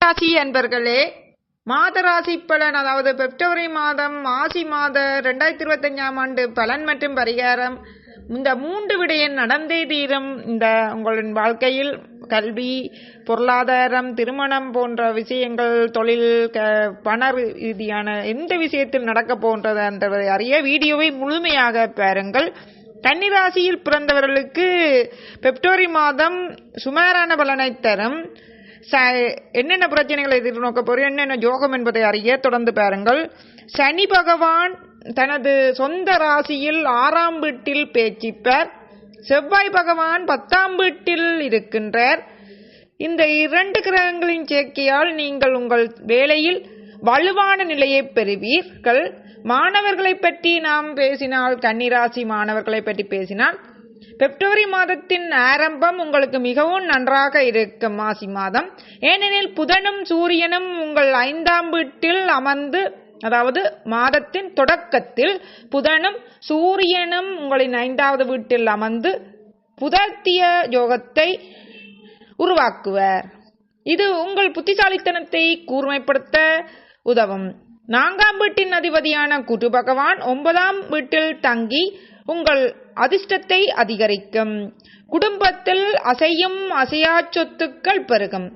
ராசி அன்பர்களே மாதராசி பலன் அதாவது பிப்ரவரி மாதம் ஆசி மாத ரெண்டாயிரத்தி இருபத்தஞ்சாம் ஆண்டு பலன் மற்றும் பரிகாரம் இந்த மூன்று விடயம் நடந்தே தீரும். இந்த உங்களின் வாழ்க்கையில் கல்வி பொருளாதாரம் திருமணம் போன்ற விஷயங்கள் தொழில் க பண ரீதியான எந்த விஷயத்தில் நடக்க போன்றது என்பதை அறிய வீடியோவை முழுமையாக பாருங்கள். கன்னிராசியில் பிறந்தவர்களுக்கு பிப்ரவரி மாதம் சுமாரான பலனை தரும். என்னென்ன பிரச்சனைகளை எதிர்நோக்க போகிறோம் என்னென்ன ஜோகம் என்பதை அறிய தொடர்ந்து பாருங்கள். சனி பகவான் தனது சொந்த ராசியில் ஆறாம் வீட்டில் பேச்சிப்பார். செவ்வாய் பகவான் பத்தாம் வீட்டில் இருக்கின்றார். இந்த இரண்டு கிரகங்களின் சேர்க்கையால் நீங்கள் உங்கள் வேலையில் வலுவான நிலையை பெறுவீர்கள். மாணவர்களை பற்றி நாம் பேசினால் கன்னிராசி மாணவர்களை பற்றி பேசினால் பிப்ரவரி மாதத்தின் ஆரம்பம் உங்களுக்கு மிகவும் நன்றாக இருக்கும் மாசி மாதம். ஏனெனில் புதனும் சூரியனும் உங்கள் ஐந்தாம் வீட்டில் அமர்ந்து அதாவது மாதத்தின் தொடக்கத்தில் புதனும் சூரியனும் உங்களின் ஐந்தாவது வீட்டில் அமர்ந்து புதத்திய யோகத்தை உருவாக்குவர். இது உங்கள் புத்திசாலித்தனத்தை கூர்மைப்படுத்த உதவும். நான்காம் வீட்டின் அதிபதியான குரு பகவான் ஒன்பதாம் வீட்டில் தங்கி உங்கள் அதிர்ஷ்டத்தை அதிகரிக்கும். குடும்பத்தில் அசையும் அசையா சொத்துக்கள் பெருகும்.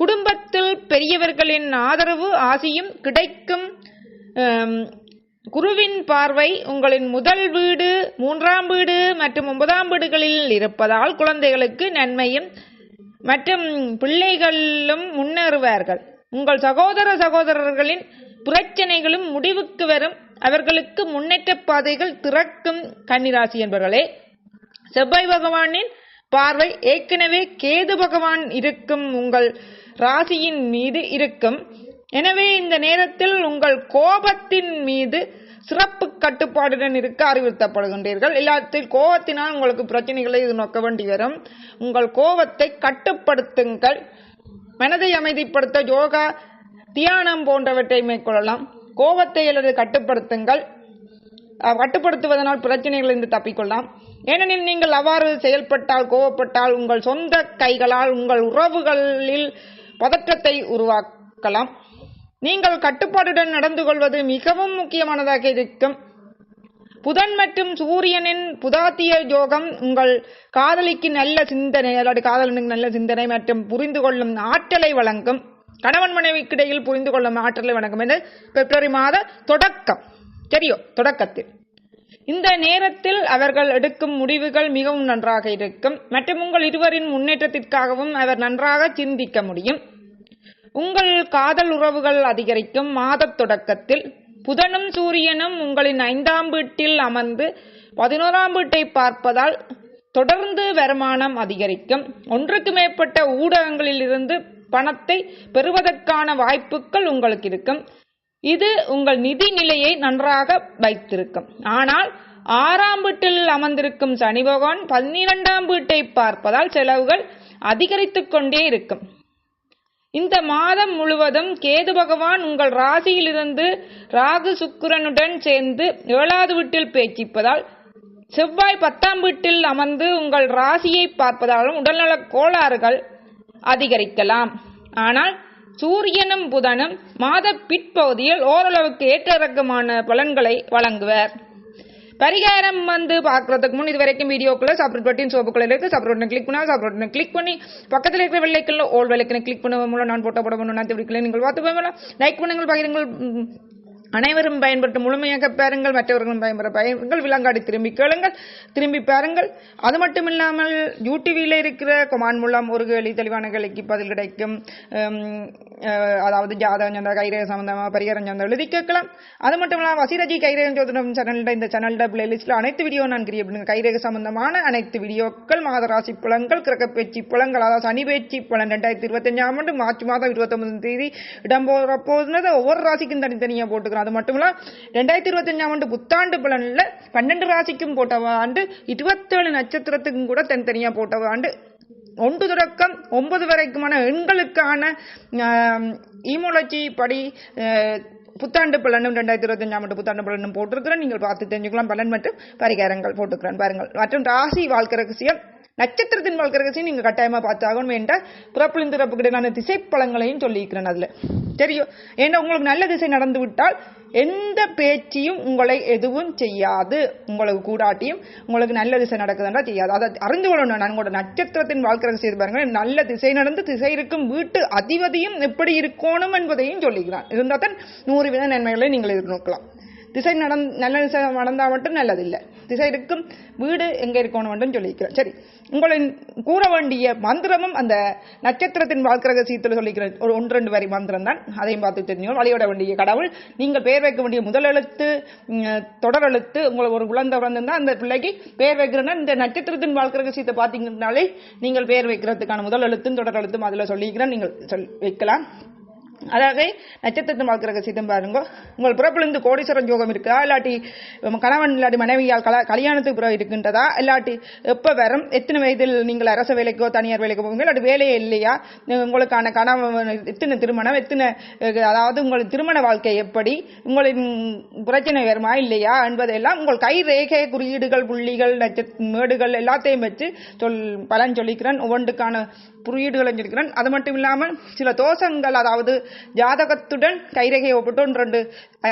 குடும்பத்தில் பெரியவர்களின் ஆதரவு ஆசையும் கிடைக்கும். குருவின் பார்வை உங்களின் முதல் வீடு மூன்றாம் வீடு மற்றும் ஒன்பதாம் வீடுகளில் இருப்பதால் குழந்தைகளுக்கு நன்மையும் மற்றும் பிள்ளைகளும் முன்னேறுவார்கள். உங்கள் சகோதர சகோதரர்களின் பிரச்சனைகளும் முடிவுக்கு வரும். அவர்களுக்கு முன்னேற்ற பாதைகள் திறக்கும் கன்னிராசி என்பவர்களே செவ்வாய் பகவானின் பார்வை ஏற்கனவே கேது பகவான் இருக்கும் உங்கள் ராசியின் மீது இருக்கும். எனவே இந்த நேரத்தில் உங்கள் கோபத்தின் மீது சிறப்பு கட்டுப்பாடுடன் இருக்க அறிவுறுத்தப்படுகின்றீர்கள். எல்லாத்தில் கோபத்தினால் உங்களுக்கு பிரச்சனைகளை இது நோக்க வேண்டி வரும். உங்கள் கோபத்தை கட்டுப்படுத்துங்கள். மனதை அமைதிப்படுத்த யோகா தியானம் போன்றவற்றை மேற்கொள்ளலாம். கோபத்தை அல்லது கட்டுப்படுத்துங்கள். கட்டுப்படுத்துவதனால் பிரச்சனைகள் இருந்து தப்பிக்கொள்ளலாம். ஏனெனில் நீங்கள் அவ்வாறு செயல்பட்டால் கோவப்பட்டால் உங்கள் சொந்த கைகளால் உங்கள் உறவுகளில் பதற்றத்தை உருவாக்கலாம். நீங்கள் கட்டுப்பாட்டுடன் நடந்து கொள்வது மிகவும் முக்கியமானதாக இருக்கும். புதன் மற்றும் சூரியனின் புதாத்திய யோகம் உங்கள் காதலிக்கு நல்ல சிந்தனை அல்லது காதலனுக்கு நல்ல சிந்தனை மற்றும் புரிந்து கொள்ளும் ஆற்றலை வழங்கும். கணவன் மனைவிக்கிடையில் புரிந்து கொள்ளும் ஆற்றலை வழங்கும் என்று பிப்ரவரி மாத தொடக்கம். சரியோ? தொடக்கத்தில். இந்த நேரத்தில் அவர்கள் எடுக்கும் முடிவுகள் மிகவும் நன்றாக இருக்கும். மற்றும் உங்கள் இருவரின் முன்னேற்றத்திற்காகவும் அவர் நன்றாக சிந்திக்க முடியும். உங்கள் காதல் உறவுகள் அதிகரிக்கும் மாத தொடக்கத்தில். புதனும் சூரியனும் உங்களின் ஐந்தாம் வீட்டில் அமர்ந்து பதினோராம் வீட்டை பார்ப்பதால் தொடர்ந்து வருமானம் அதிகரிக்கும். ஒன்றுக்கு மேற்பட்ட ஊடகங்களில் இருந்து பணத்தை பெறுவதற்கான வாய்ப்புகள் உங்களுக்கு இருக்கும். இது உங்கள் நிதி நிலையை நன்றாக வைத்திருக்கும். ஆனால் ஆறாம் வீட்டில் அமர்ந்திருக்கும் சனி பகவான் பன்னிரெண்டாம் வீட்டை பார்ப்பதால் செலவுகள் அதிகரித்து கொண்டே இருக்கும். இந்த மாதம் முழுவதும் கேது பகவான் உங்கள் ராசியிலிருந்து ராகு சுக்கிரனுடன் சேர்ந்து ஏழாவது வீட்டில் பேச்சிப்பதால் செவ்வாய் பத்தாம் வீட்டில் அமர்ந்து உங்கள் ராசியை பார்ப்பதாலும் உடல்நல கோளாறுகள் அதிகரிக்கலாம். ஆனால் சூரியனும் புதனும் மாத பிற்பகுதியில் ஓரளவுக்கு ஏற்ற இறக்கமான பலன்களை வழங்குவர். பரிகாரம் வந்து பார்க்கறதுக்கு முன் இது வரைக்கும் வீடியோக்குள்ள சப்ரேட் பட்டின் சோப்புக்குள்ள இருக்கு. சப்ரேட் பட்டன் கிளிக் பண்ணா சப்ரேட் கிளிக் பண்ணி பக்கத்தில் இருக்கிற வெள்ளைக்கல்ல ஓல் வெள்ளைக்கனை கிளிக் பண்ணுவோம் மூலம் நான் போட்டோ போட பண்ணணும் நான் நீங்கள் பார்த்து போய் லைக் பண்ணுங்கள் பகிருங்கள் அனைவரும் பயன்பட்டு முழுமையாக பாருங்கள் மற்றவர்களும் பயன்பெற பயன்கள் விலங்காடி திரும்பி கேளுங்கள் திரும்பி பாருங்கள். அது மட்டும் இல்லாமல் யூடிவியில் இருக்கிற கொமான் மூலம் ஒரு கேள்வி தெளிவான கேள்விக்கு பதில் கிடைக்கும். அதாவது ஜாதகம் சந்தா கைரேக சம்பந்தமாக பரிகாரம் சந்தா எழுதி கேட்கலாம் அது மட்டும் இல்லாமல் வசிரஜி கைரேகம் ஜோதிடம் சேனல்ட இந்த சேனல்ட பிளேலிஸ்டில் அனைத்து வீடியோ நான் கிரியேட் பண்ணுங்க கைரேக சம்பந்தமான அனைத்து வீடியோக்கள் மாதராசி புலங்கள் கிரகப்பேச்சு புலங்கள் அதாவது சனி பேச்சு புலன் ரெண்டாயிரத்தி இருபத்தஞ்சாம் ஆண்டு மார்ச் மாதம் இருபத்தொன்பதாம் தேதி இடம்பெற போதுனது ஒவ்வொரு ராசிக்கும் தனித்தனியாக போட்டுக்கிறோம் அது மட்டும் இல்லாமல் ரெண்டாயிரத்தி இருபத்தஞ்சாம் ஆண்டு புத்தாண்டு பலனில் பன்னெண்டு ராசிக்கும் போட்ட ஆண்டு இருபத்தேழு நட்சத்திரத்துக்கும் கூட தனித்தனியாக போட்ட ஆண்டு ஒன்று தொடக்கம் ஒன்பது வரைக்குமான எண்களுக்கான ஈமோலஜி படி புத்தாண்டு பலனும் ரெண்டாயிரத்தி இருபத்தஞ்சாம் ஆண்டு புத்தாண்டு பலனும் போட்டிருக்கிறேன் நீங்கள் பார்த்து தெரிஞ்சுக்கலாம். பலன் மற்றும் பரிகாரங்கள் போட்டுக்கிறேன் பாருங்கள். மற்றும் ராசி வாழ்க்கை ரகசியம். நட்சத்திரத்தின் வாழ்க்கை நீங்கள் கட்டாயமாக பார்த்தாகணும் என்றால் பிறப்பிலிருந்து இறப்புக்கிடையிலான திசை பழங்களையும் சொல்லியிருக்கிறேன் அதில். தெரியும். ஏன்னா உங்களுக்கு நல்ல திசை நடந்து விட்டால் எந்த பேச்சியும் உங்களை எதுவும் செய்யாது. உங்களுக்கு கூடாட்டியும் உங்களுக்கு நல்ல திசை நடக்குதுன்றா செய்யாது. அதை அறிந்து கொள்ளணும். நான் உங்களோட நட்சத்திரத்தின் வாழ்க்கை செய்து பாருங்கள் நல்ல திசை நடந்து திசை இருக்கும் வீட்டு அதிபதியும் எப்படி இருக்கணும் என்பதையும் சொல்லிக்கிறான் இருந்தால் தான் நூறு வித நன்மைகளை நீங்கள் எதிர்நோக்கலாம். திசை நடந் நல்ல திசை நடந்தால் மட்டும் நல்லதில்லை. திசை இருக்கும் வீடு எங்கே இருக்கணும் மட்டும் சொல்லியிருக்கிறேன் சரி உங்களின் கூற வேண்டிய மந்திரமும் அந்த நட்சத்திரத்தின் வாழ்க்கை சீத்தில் சொல்லிக்கிறேன் ஒரு ஒன்று ரெண்டு வரி மந்திரம் தான். அதையும் பார்த்து தெரிஞ்சுக்கணும். வழிபட வேண்டிய கடவுள் நீங்கள் பெயர் வைக்க வேண்டிய முதல் எழுத்து தொடர் எழுத்து உங்களை ஒரு குழந்தை பிறந்திருந்தால் அந்த பிள்ளைக்கு பெயர் வைக்கிறேன்னா இந்த நட்சத்திரத்தின் வாழ்க்கிரக சீத்தை பார்த்தீங்கன்னாலே நீங்கள் பெயர் வைக்கிறதுக்கான முதல் எழுத்தும் தொடர் எழுத்தும் அதில் சொல்லிக்கிறேன் நீங்கள் சொல் வைக்கலாம். அதாவது நட்சத்திரத்தை வாழ்க்கை ரகசியத்தையும் பாருங்க. உங்கள் பிறப்பிலிருந்து கோடீஸ்வரன் யோகம் இருக்கா? இல்லாட்டி கணவன் இல்லாட்டி மனைவியால் கல கல்யாணத்துக்கு பிறகு இருக்கின்றதா? இல்லாட்டி எப்போ வரும்? எத்தனை வயதில் நீங்கள் அரச வேலைக்கோ தனியார் வேலைக்கோ போவீங்க? இல்லாட்டி வேலையே இல்லையா? உங்களுக்கான கணவன் எத்தனை திருமணம் எத்தனை அதாவது உங்கள் திருமண வாழ்க்கை எப்படி? உங்களின் பிரச்சனை வருமா இல்லையா? என்பதெல்லாம் உங்கள் கை ரேகை குறியீடுகள் புள்ளிகள் நட்ச மேடுகள் எல்லாத்தையும் வச்சு சொல் பலன் சொல்லிக்கிறேன். ஒவ்வொன்றுக்கான குறியீடுகளும் சொல்லிக்கிறேன். அது மட்டும் இல்லாமல் சில தோஷங்கள் அதாவது ஜாதகத்துடன் கைரேகை ஒப்பிட்டு ஒன்று ரெண்டு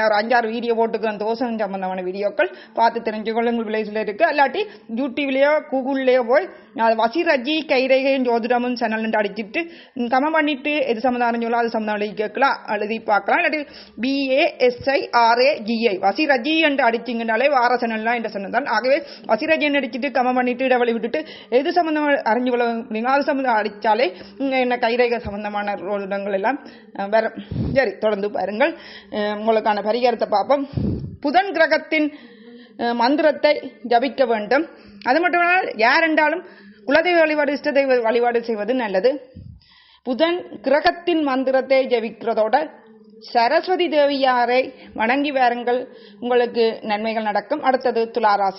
ஒரு அஞ்சாறு வீடியோ போட்டுக்கிறேன் தோஷம் சம்பந்தமான வீடியோக்கள் பார்த்து தெரிஞ்சுக்கொள்ள உங்கள் விளைச்சில் இருக்குது அல்லாட்டி யூடியூப்லேயோ கூகுள்லேயோ போய் அது வசிரஜி கைரேகையும் ஜோதிடமும் சேனல் அடிச்சிட்டு கம பண்ணிட்டு எது சம்மந்தம் சொல்லலாம் அது சம்மந்தம் கேட்கலாம். எழுதி பார்க்கலாம். இல்லாட்டி பிஏஎஸ்ஐஆர்ஏஜிஐ ஜிஐ வசிரஜி என்று அடிச்சிங்கனாலே வார சேனல்லாம் என்ற சேனல் தான். ஆகவே வசிரஜி அடிச்சிட்டு கம பண்ணிட்டு இடைவெளி விட்டுட்டு எது சம்மந்தம் அறிஞ்சு கொள்ள முடியுமோ அது சம்மந்தம் அடித்தாலே என்ன கைரேகை சம்பந்தமான ரோடங்கள் எல்லாம் வரும் சரி தொடர்ந்து பாருங்கள். உங்களுக்கான பரிகாரத்தை பார்ப்போம். புதன் கிரகத்தின் மந்திரத்தை ஜபிக்க வேண்டும். அது மட்டும் யார் என்றாலும் குலதெய்வ வழிபாடு இஷ்டதெய்வ வழிபாடு செய்வது நல்லது. புதன் கிரகத்தின் மந்திரத்தை ஜபிக்கிறதோட சரஸ்வதி தேவியாரை வணங்கி வாருங்கள். உங்களுக்கு நன்மைகள் நடக்கும். அடுத்தது துளாராசி.